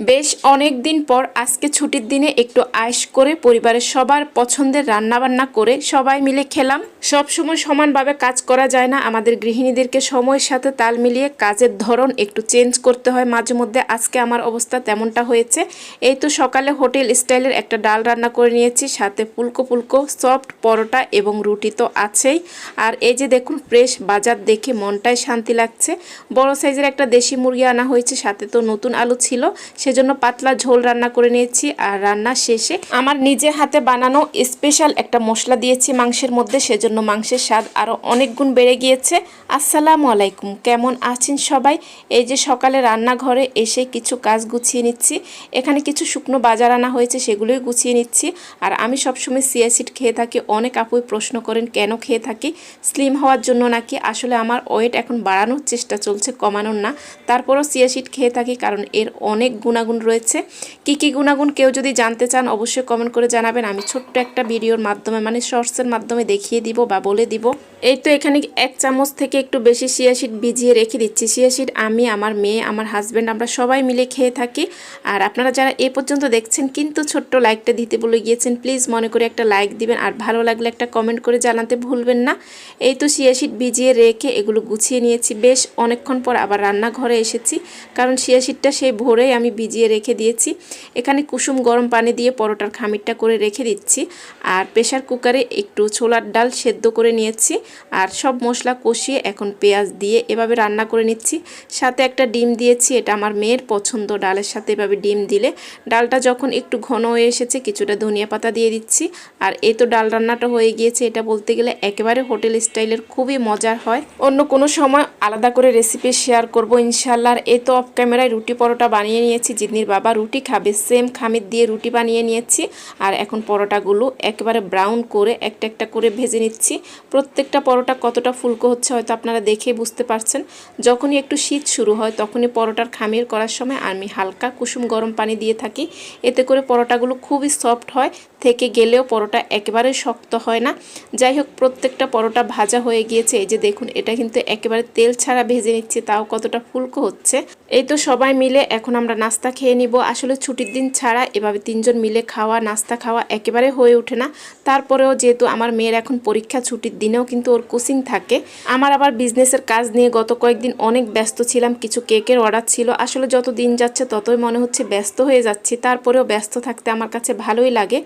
বেশ অনেক দিন পর আজকে ছুটির দিনে একটু আয়েস করে পরিবারের সবার পছন্দের রান্নাবান্না করে সবাই মিলে খেলাম। সব সময় সমানভাবে কাজ করা যায় না। আমাদের গৃহিণীদেরকে সময়ের সাথে তাল মিলিয়ে কাজের ধরন একটু চেঞ্জ করতে হয়। মাঝে মধ্যে আজকে আমার অবস্থা তেমনটা হয়েছে। এই তো সকালে হোটেল স্টাইলের একটা ডাল রান্না করে নিয়েছি। সাথে ফুলকো ফুলকো, সফট পরোটা এবং রুটি তো আছেই। আর এই যে দেখুন, ফ্রেশ বাজার দেখে মনটাই শান্তি লাগছে। বড় সাইজের একটা দেশি মুরগি আনা হয়েছে। সাথে তো নতুন আলু ছিল। সেজন্য পাতলা ঝোল রান্না করে নিয়েছি আর রান্না শেষে আমার নিজে হাতে বানানো স্পেশাল একটা মশলা দিয়েছি মাংসের মধ্যে, সেজন্য মাংসের স্বাদ আরও অনেক গুণ বেড়ে গিয়েছে। আসসালামু আলাইকুম, কেমন আছেন সবাই? এই যে সকালে রান্নাঘরে এসে কিছু কাজ গুছিয়ে নিচ্ছি। এখানে কিছু শুকনো বাজার আনা হয়েছে, সেগুলোই গুছিয়ে নিচ্ছি। আর আমি সবসময় সিয়াসিড খেয়ে থাকি। অনেক আপুই প্রশ্ন করেন, কেন খেয়ে থাকি? স্লিম হওয়ার জন্য নাকি? আসলে আমার ওয়েট এখন বাড়ানোর চেষ্টা চলছে, কমানোর না। তারপরও সিয়াসিড খেয়ে থাকি কারণ এর অনেক গুণাগুণ রয়েছে। কি কি গুণাগুণ কেউ যদি জানতে চান, অবশ্যই কমেন্ট করে জানাবেন। আমি ছোট্ট একটা ভিডিওর মাধ্যমে মানে শর্টসের মাধ্যমে দেখিয়ে দিব বা বলে দিব। এই তো এখানে এক চামচ থেকে একটু বেশি সিয়াশিট ভিজিয়ে রেখে দিচ্ছি। সিয়াশিট আমি, আমার মেয়ে, আমার হাজব্যান্ড আমরা সবাই মিলে খেয়ে থাকি। আর আপনারা যারা এ পর্যন্ত দেখছেন, কিন্তু ছোট্ট লাইকটা দিতে বলে গিয়েছেন প্লিজ মনে করে একটা লাইক দিবেন। আর ভালো লাগলে একটা কমেন্ট করে জানাতে ভুলবেন না। এই তো সিয়াশিট ভিজিয়ে রেখে এগুলো গুছিয়ে নিয়েছি। বেশ অনেকক্ষণ পর আবার রান্নাঘরে এসেছি। কারণ সিয়াশিটটা সেই ভোরেই আমি ভিজিয়ে রেখে দিয়েছি। এখানে কুসুম গরম পানি দিয়ে পরোটার খামিরটা করে রেখে দিচ্ছি। আর প্রেশার কুকারে একটু ছোলার ডাল সেদ্ধ করে নিয়েছি। আর সব মশলা কষিয়ে এখন পেঁয়াজ দিয়ে এভাবে রান্না করে নিচ্ছি। সাথে একটা ডিম দিয়েছি, এটা আমার মেয়ের পছন্দ ডালের সাথে এভাবে ডিম দিলে। ডালটা যখন একটু ঘন হয়ে এসেছে, কিছুটা ধনিয়া পাতা দিয়ে দিচ্ছি। আর এই তো ডাল রান্নাটা হয়ে গিয়েছে, এটা বলতে গেলে একেবারে হোটেল স্টাইলের খুবই মজার হয়। অন্য কোনো সময় আলাদা করে রেসিপি শেয়ার করব ইনশাল্লাহ। আর এই তো অফ ক্যামেরায় রুটি পরোটা বানিয়ে নিয়েছি জিদনির বাবা রুটি খাবে। সেম খামির দিয়ে রুটি বানিয়ে নিয়েছি। আর এখন পরোটাগুলো একেবারে ব্রাউন করে একটা একটা করে ভেজে নিচ্ছি। প্রত্যেকটা পরোটা কতটা ফুলকো হচ্ছে হয়তো আপনারা দেখে বুঝতে পারছেন। যখনই একটু শীত শুরু হয়, তখনই পরোটার খামির করার সময় আমি হালকা কুসুম গরম পানি দিয়ে থাকি। এতে করে পরোটাগুলো খুবই সফট হয়। থেকে গেলেও পরোটা একেবারে শক্ত হয় না। যাই হোক, প্রত্যেকটা পরোটা ভাজা হয়ে গিয়েছে। এই যে দেখুন, এটা কিন্তু একেবারে তেল ছাড়া ভেজে নিচ্ছে, তাও কতটা ফুলকো হচ্ছে। এই তো সবাই মিলে এখন আমরা নাস্তা খেয়ে নিব। আসলে ছুটির দিন ছাড়া এভাবে তিনজন মিলে খাওয়া, নাস্তা খাওয়া একেবারে হয়ে ওঠে না। তারপরেও যেহেতু আমার মেয়ের এখন পরীক্ষা ছুটির দিনেও কিন্তু ওর কোচিং থাকে, আমার আবার বিজনেসের কাজ নিয়ে গত কয়েকদিন অনেক ব্যস্ত ছিলাম। কিছু কেকের অর্ডার ছিল। আসলে যত দিন যাচ্ছে ততই মনে হচ্ছে ব্যস্ত হয়ে যাচ্ছি। তারপরেও ব্যস্ত থাকতে আমার কাছে ভালোই লাগে।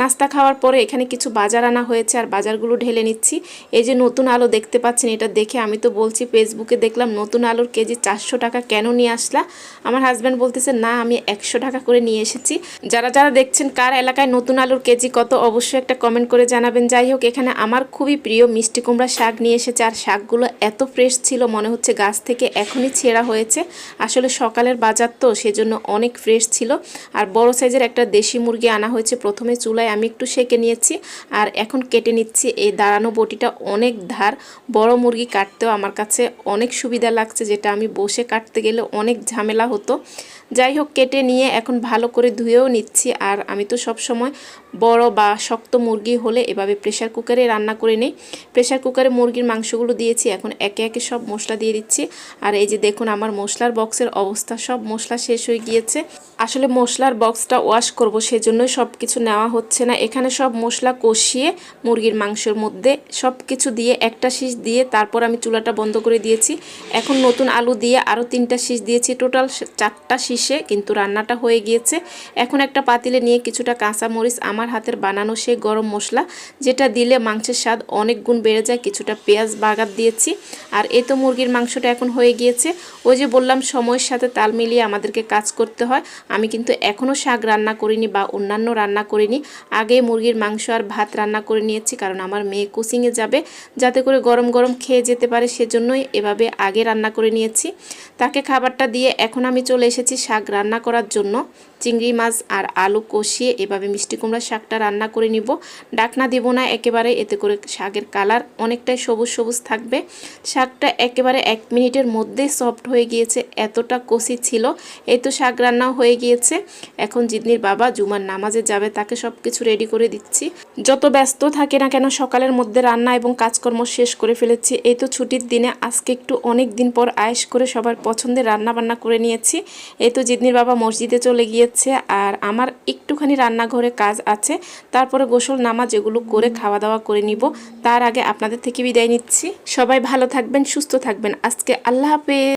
নাস্তা খাওয়ার পরে এখানে কিছু বাজার আনা হয়েছে আর বাজারগুলো ঢেলে নিচ্ছি। এই যে নতুন আলু দেখতে পাচ্ছেন, এটা দেখে আমি তো বলছি, ফেসবুকে দেখলাম নতুন আলুর কেজি চারশো টাকা কেন নিয়ে আসলা? আমার হাজব্যান্ড বলতেছে না, আমি একশো টাকা করে নিয়ে এসেছি। যারা যারা দেখছেন কার এলাকায় নতুন আলুর কেজি কত, অবশ্যই একটা কমেন্ট করে জানাবেন। যাই হোক, এখানে আমার খুবই প্রিয় মিষ্টি কুমড়া শাক নিয়ে এসেছে, আর শাকগুলো এত ফ্রেশ ছিল, মনে হচ্ছে গাছ থেকে এখনই ছেঁড়া হয়েছে। আসলে সকালের বাজার তো সেজন্য অনেক ফ্রেশ ছিল, আর বড় সাইজের একটা দেশি মুরগি আনা হয়েছে, প্রথমে চুলায় আমি একটু সেকে নিয়েছি, আর এখন কেটে নিচ্ছি। এই দাঁড়ানো বটিটা অনেক ধার, বড় মুরগি কাটতেও আমার কাছে অনেক সুবিধা লাগছে, যেটা আমি বসে কাটতে গেলে অনেক ঝামেলা হতো। যাই হোক কেটে নিয়ে এখন ভালো করে ধুয়েও নিচ্ছি। আর আমি তো সব সময় বড় বা শক্ত মুরগি হলে এভাবে প্রেশার কুকারে রান্না করে নিই। প্রেশার কুকারে মুরগির মাংসগুলো দিয়েছি, এখন একে একে সব মশলা দিয়ে দিচ্ছি। আর এই যে দেখুন, আমার মশলার বক্সের অবস্থা, সব মশলা শেষ হয়ে গিয়েছে। আসলে মশলার বক্সটা ওয়াশ করব, সেজন্যই সব কিছু নেওয়া হচ্ছে না। এখানে সব মশলা কষিয়ে মুরগির মাংসের মধ্যে সব কিছু দিয়ে একটা শীষ দিয়ে তারপর আমি চুলাটা বন্ধ করে দিয়েছি। এখন নতুন আলু দিয়ে আরও তিনটা শীষ দিয়েছি। টোটাল চারটা শীষে কিন্তু রান্নাটা হয়ে গিয়েছে। এখন একটা পাতিলে নিয়ে কিছুটা কাঁচা মরিচ আমার হাতের বানানো সেই গরম মশলা, যেটা দিলে মাংসের স্বাদ অনেক গুণ বেড়ে যায়। কিছুটা পেঁয়াজ বাগার দিয়েছি আর এ তো মুরগির মাংসটা এখন হয়ে গিয়েছে। ওই যে বললাম, সময়ের সাথে তাল মিলিয়ে আমাদেরকে কাজ করতে হয়। আমি কিন্তু এখনও শাক রান্না করিনি বা অন্যান্য রান্না করিনি। আগে মুরগির মাংস আর ভাত রান্না করে নিয়েছি, কারণ আমার মেয়ে কোচিংয়ে যাবে। যাতে করে গরম গরম খেয়ে যেতে পারে, সেজন্যই এভাবে আগে রান্না করে নিয়েছি। তাকে খাবারটা দিয়ে এখন আমি চলে এসেছি শাক রান্না করার জন্য চিংড়ি মাছ আর আলু কষিয়ে এভাবে মিষ্টি কুমড়ার শাকটা রান্না করে নিব। ডাকনা দিব না, একেবারে এতে করে শাকের কালার অনেকটাই সবুজ সবুজ থাকবে। শাকটা একেবারে এক মিনিটের মধ্যেই সফট হয়ে গিয়েছে, এতটা কষি ছিল, এই তো শাক রান্নাও হয়ে গিয়েছে। এখন জিদনির বাবা জুমার নামাজে যাবে, তাকে সব কিছু রেডি করে দিচ্ছি। যত ব্যস্ত থাকে না কেন, সকালের মধ্যে রান্না এবং কাজকর্ম শেষ করে ফেলেছি। এই তো ছুটির দিনে, আজকে একটু অনেক দিন পর আয়েস করে সবার পছন্দের রান্না বান্না করে নিয়েছি। এই তো জিদনির বাবা মসজিদে চলে গিয়েছে আর আমার একটুখানি রান্নাঘরে কাজ আছে। তারপরে গোসল নামাজ যেগুলো করে খাওয়া দাওয়া করে নিব। তার আগে আপনাদের থেকে বিদায় নিচ্ছি। সবাই ভালো থাকবেন, সুস্থ থাকবেন। আজকে আল্লাহ হাফেজ।